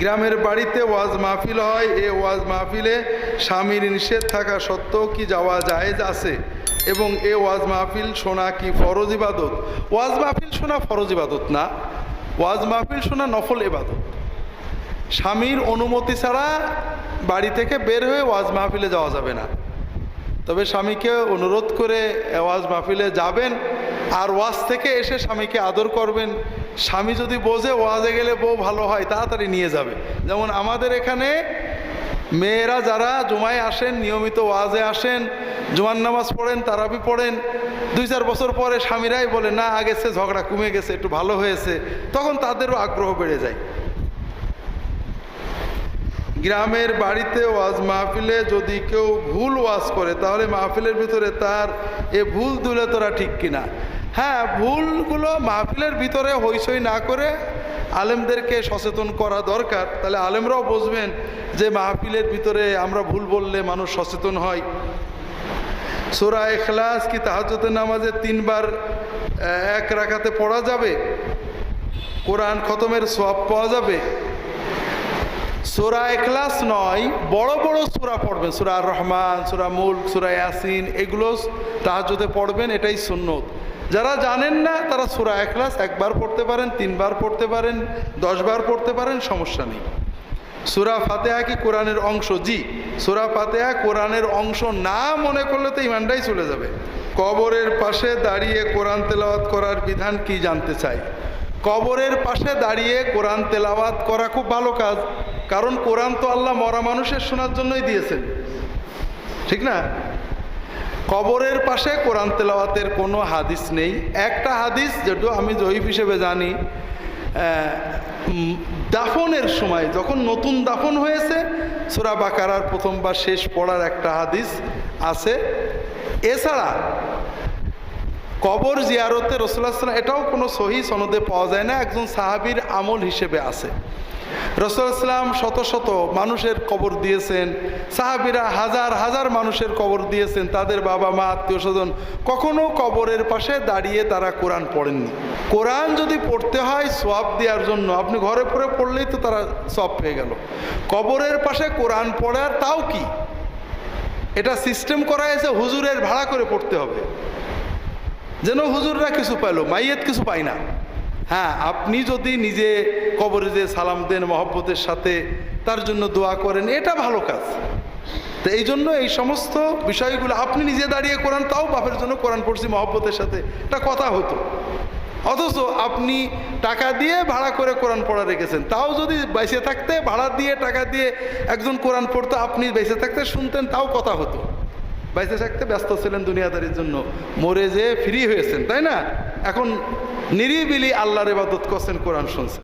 গ্রামের বাড়িতে ওয়াজ মাহফিল হয়। এ ওয়াজ মাহফিলে স্বামীর নিষেধ থাকা সত্ত্বেও কি যাওয়া জায়েজ আছে? এবং এ ওয়াজ মাহফিল শোনা কি ফরজ ইবাদত? ওয়াজ মাহফিল শোনা ফরজ ইবাদত না। ওয়াজ মাহফিল শোনা নফল ইবাদত। স্বামীর অনুমতি ছাড়া বাড়ি থেকে বের হয়ে ওয়াজ মাহফিলে যাওয়া যাবে না। তবে স্বামীকে অনুরোধ করে ওয়াজ মাহফিলে যাবেন আর ওয়াজ থেকে এসে স্বামীকে আদর করবেন। স্বামী যদি বোঝে ওয়াজে গেলে বউ ভালো হয়, তাড়াতাড়ি নিয়ে যাবে। যেমন আমাদের এখানে মেয়েরা যারা জুমায় আসেন, নিয়মিত ওয়াজে আসেন, জুমার নামাজ পড়েন, তারাবি পড়েন, দুই চার বছর পরে স্বামীরাই বলে, না আগেছে ঝগড়া কমে গেছে, একটু ভালো হয়েছে। তখন তাদেরও আগ্রহ বেড়ে যায়। গ্রামের বাড়িতে ওয়াজ মাহফিলে যদি কেউ ভুল ওয়াজ করে, তাহলে মাহফিলের ভিতরে তার এ ভুল তুলে তোরা ঠিক কিনা? হ্যাঁ ভুলগুলো মাহফিলের ভিতরে হইচই না করে আলেমদেরকে সচেতন করা দরকার। তাহলে আলেমরাও বুঝবেন যে মাহফিলের ভিতরে আমরা ভুল বললে মানুষ সচেতন হয়। সোরা এখলাস কি তাহাজতের নামাজে তিনবার এক রাখাতে পড়া যাবে? কোরআন খতমের সব পাওয়া যাবে? সুরা এখলাস নয়, বড় বড় সুরা পড়বেন। সুরা রহমান, সুরা মুল্ক, সুরা ইয়াসিন, এগুলো তাহাজতে পড়বেন, এটাই সুন্নত। যারা জানেন না, তারা সুরা এখলাস একবার পড়তে পারেন, তিনবার পড়তে পারেন, দশবার পড়তে পারেন, সমস্যা নেই। সুরা ফাতেহা কি কোরআনের অংশ? জি, সুরা ফাতেহা কোরআনের অংশ না মনে করলে তো ইমানটাই চলে যাবে। কবরের পাশে দাঁড়িয়ে কোরআন তেলাওয়াত করার বিধান কি জানতে চাই? কবরের পাশে দাঁড়িয়ে কোরআন তেলাওয়াত করা খুব ভালো কাজ। কারণ কোরআন তো আল্লাহ মরা মানুষের শোনার জন্যই দিয়েছেন। ঠিক না? কবরের পাশে কোরআন তেলাওয়াতের কোনো হাদিস নেই। একটা হাদিস যেটা আমি জয়ীফ হিসেবে জানি দাফনের সময় যখন নতুন দাফন হয়েছে, সুরা বাকারার প্রথম বা শেষ পড়ার একটা হাদিস আছে। এছাড়া কবর জিয়ারতে রসুল্লাহাম এটাও কোনো সহি সনদে পাওয়া যায় না, একজন সাহাবির আমল হিসেবে আছে। রসুলাম শত শত মানুষের কবর দিয়েছেন। সাহাবিরা হাজার হাজার মানুষের কবর দিয়েছেন। তাদের বাবা মা, আত্মীয় স্বজন কখনো কবরের পাশে দাঁড়িয়ে তারা কোরআন পড়েননি। কোরআন যদি পড়তে হয় সোয়াব দেওয়ার জন্য, আপনি ঘরে পড়ে পড়লেই তো তারা সব পেয়ে গেল। কবরের পাশে কোরআন পড়ার তাও কি? এটা সিস্টেম করা হয়েছে হুজুরের ভাড়া করে পড়তে হবে। যেন হুজুররা কিছু পাইলো, মাইয়েত কিছু পায় না। হ্যাঁ আপনি যদি নিজে কবরে যে সালাম দেন মহব্বতের সাথে, তার জন্য দোয়া করেন, এটা ভালো কাজ। তো এই জন্য এই সমস্ত বিষয়গুলো আপনি নিজে দাঁড়িয়ে কোরআন তাও বাপের জন্য কোরআন পড়ছি মহব্বতের সাথে। এটা কথা হতো। অথচ আপনি টাকা দিয়ে ভাড়া করে কোরআন পড়া রেখেছেন। তাও যদি বেঁচে থাকতে, ভাড়া দিয়ে টাকা দিয়ে একজন কোরআন পড়তো, আপনি বেঁচে থাকতে শুনতেন, তাও কথা হতো। বেঁচে থাকতে ব্যস্ত ছিলেন দুনিয়াদারির জন্য। মরে যে ফ্রি হয়েছেন, তাই না? এখন নিরিবিলি আল্লাহর ইবাদত করছেন কোরআন শুনছেন।